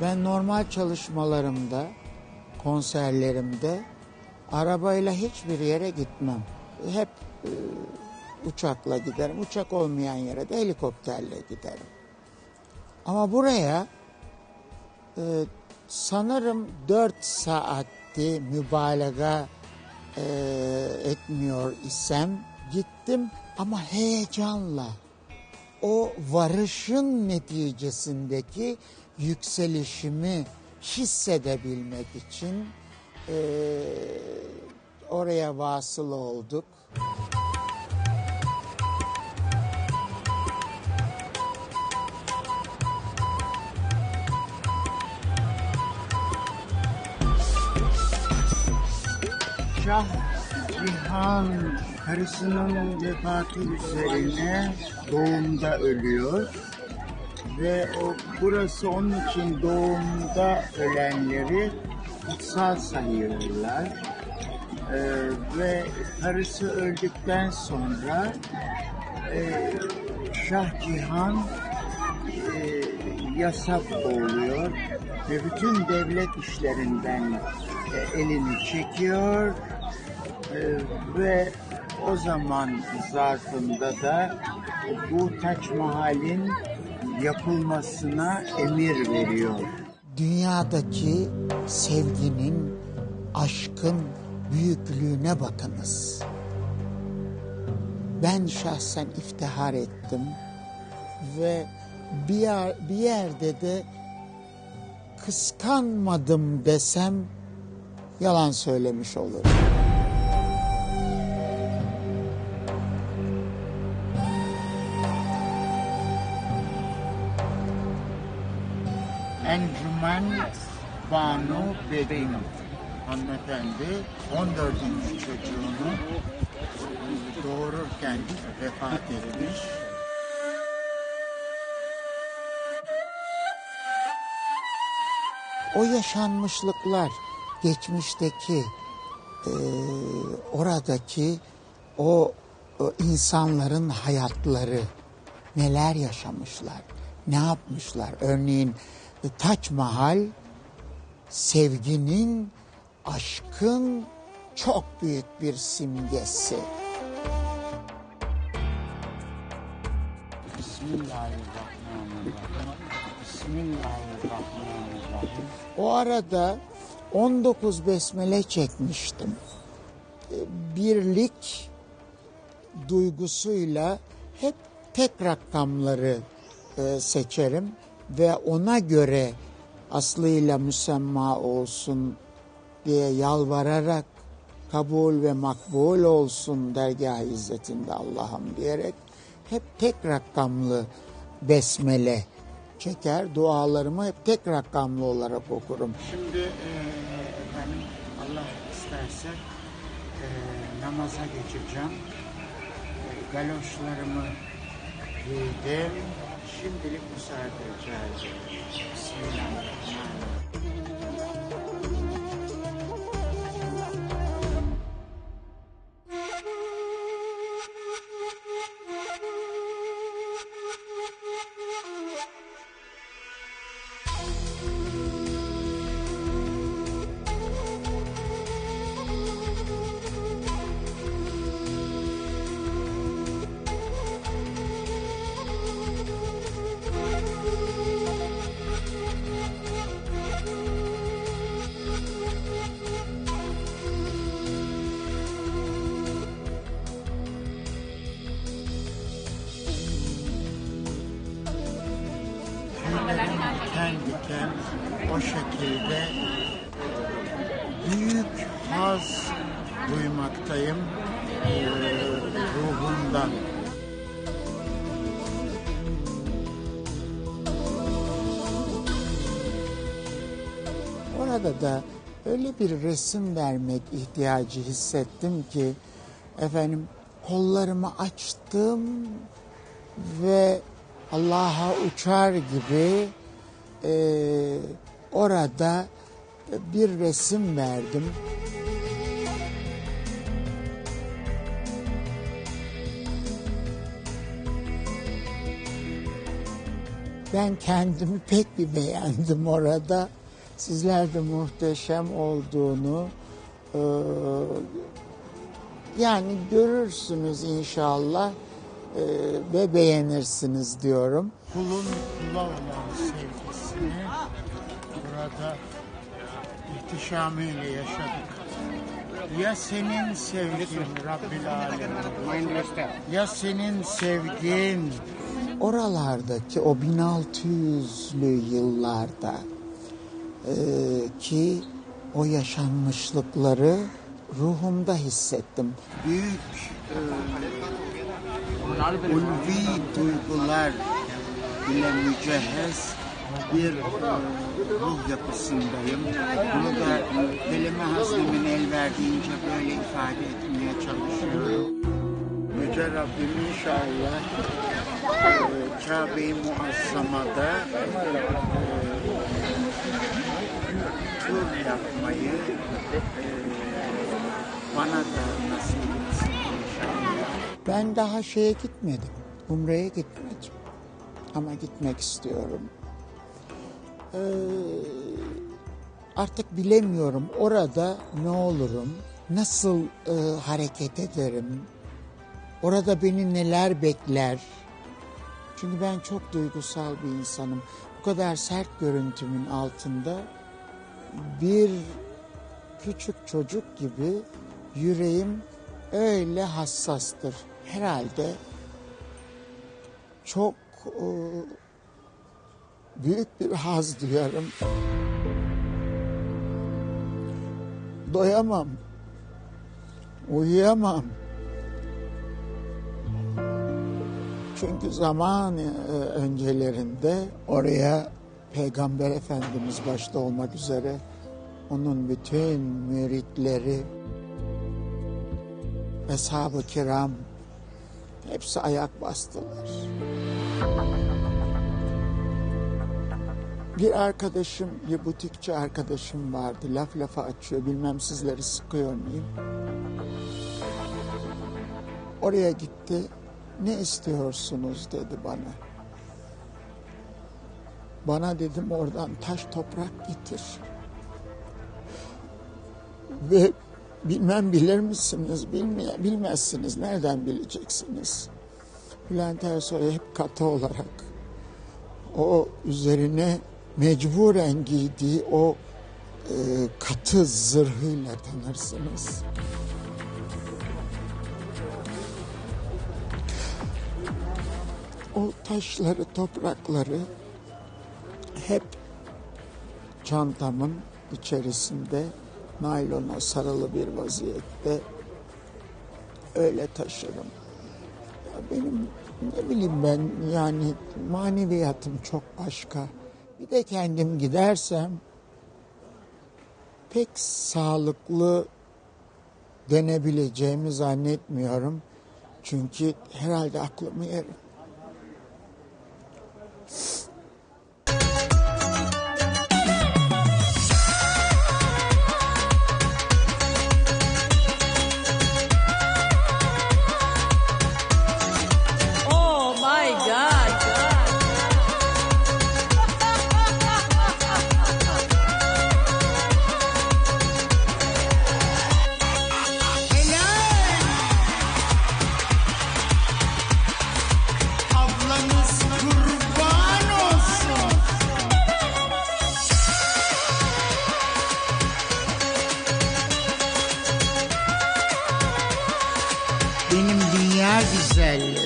Ben normal çalışmalarımda, konserlerimde arabayla hiçbir yere gitmem. Hep e, uçakla giderim. Uçak olmayan yere de helikopterle giderim. Ama buraya e, sanırım 4 saatti mübalağa e, etmiyor isem gittim ama heyecanla o varışın neticesindeki yükselişimi hissedebilmek için e, oraya vasıl olduk. Şah Cihan karısının vefatı üzerine doğumda ölüyor ve o burası onun için doğumda ölenleri kutsal sayıyorlar. Ee, ve karısı öldükten sonra e, Şah Cihan e, yasap oluyor ve bütün devlet işlerinden e, elini çekiyor e, ve o zaman zarfında da bu Taç Mahal'in yapılmasına emir veriyor. Dünyadaki sevginin, aşkın büyüklüğüne bakınız. Ben şahsen iftihar ettim ve bir, yer, bir yerde de kıskanmadım desem yalan söylemiş olurum. Banu Bedin hanımefendi 14. çocuğunu doğururken vefat etmiş. O yaşanmışlıklar geçmişteki e, oradaki o, o insanların hayatları neler yaşamışlar, ne yapmışlar. Örneğin Taç Mahal sevginin, aşkın çok büyük bir simgesi. Bismillahirrahmanirrahim. Bismillahirrahmanirrahim. O arada 19 besmele çekmiştim. E, Birlik duygusuyla hep tek rakamları e, seçerim ve ona göre aslıyla müsemma olsun diye yalvararak kabul ve makbul olsun dergah izzetinde Allah'ım diyerek hep tek rakamlı besmele çeker. Dualarımı hep tek rakamlı olarak okurum. Şimdi e, efendim Allah isterse e, namaza geçeceğim. E, galoşlarımı giydim. Şimdilik müsaade rica ediyorum. Diken o şekilde büyük haz duymaktayım ruhumdan. Orada da öyle bir resim vermek ihtiyacı hissettim ki efendim kollarımı açtım ve Allah'a uçar gibi eee, orada bir resim verdim. Ben kendimi pek bir beğendim orada. Sizler de muhteşem olduğunu e, yani görürsünüz inşallah e, ve beğenirsiniz diyorum. Kulun kula olan sevgisini burada ihtişamıyla yaşadık. Ya senin sevgin Rabbil Alemin, ya senin sevgin oralardaki o 1600'lü yıllarda e, ki o yaşanmışlıkları ruhumda hissettim. Büyük e, ulvi duygular ile mücehhez bir e, ruh yapısındayım. Bunu da kelime haznemin el verdiğince böyle ifade etmeye çalışıyorum. Yüce Rabbim inşallah e, Kabe-i Muazzama'da e, tur yapmayı e, bana da nasip. Ben daha şeye gitmedim. Umre'ye gitmedim. Ama gitmek istiyorum. Ee, artık bilemiyorum orada ne olurum, nasıl e, hareket ederim, orada beni neler bekler. Çünkü ben çok duygusal bir insanım. Bu kadar sert görüntümün altında bir küçük çocuk gibi yüreğim öyle hassastır. Herhalde çok e, büyük bir haz duyarım. Doyamam. Uyuyamam. Çünkü zaman e, öncelerinde oraya Peygamber Efendimiz başta olmak üzere onun bütün müritleri, Eshab-ı Kiram hepsi ayak bastılar. Bir arkadaşım, bir butikçi arkadaşım vardı. Laf lafa açıyor. Bilmem sizleri sıkıyor muyum? Oraya gitti. Ne istiyorsunuz dedi bana. Bana dedim oradan taş toprak getir. Ve bilmem bilir misiniz, bilmeye, bilmezsiniz. Nereden bileceksiniz? Bülent Ersoy hep katı olarak o üzerine mecburen giydiği o e, katı zırhıyla tanırsınız. O taşları, toprakları hep çantamın içerisinde naylona sarılı bir vaziyette öyle taşırım. Ya benim ne bileyim ben yani maneviyatım çok başka. Bir de kendim gidersem pek sağlıklı denebileceğimi zannetmiyorum. Çünkü herhalde aklımı yerim. Ai, Gisele.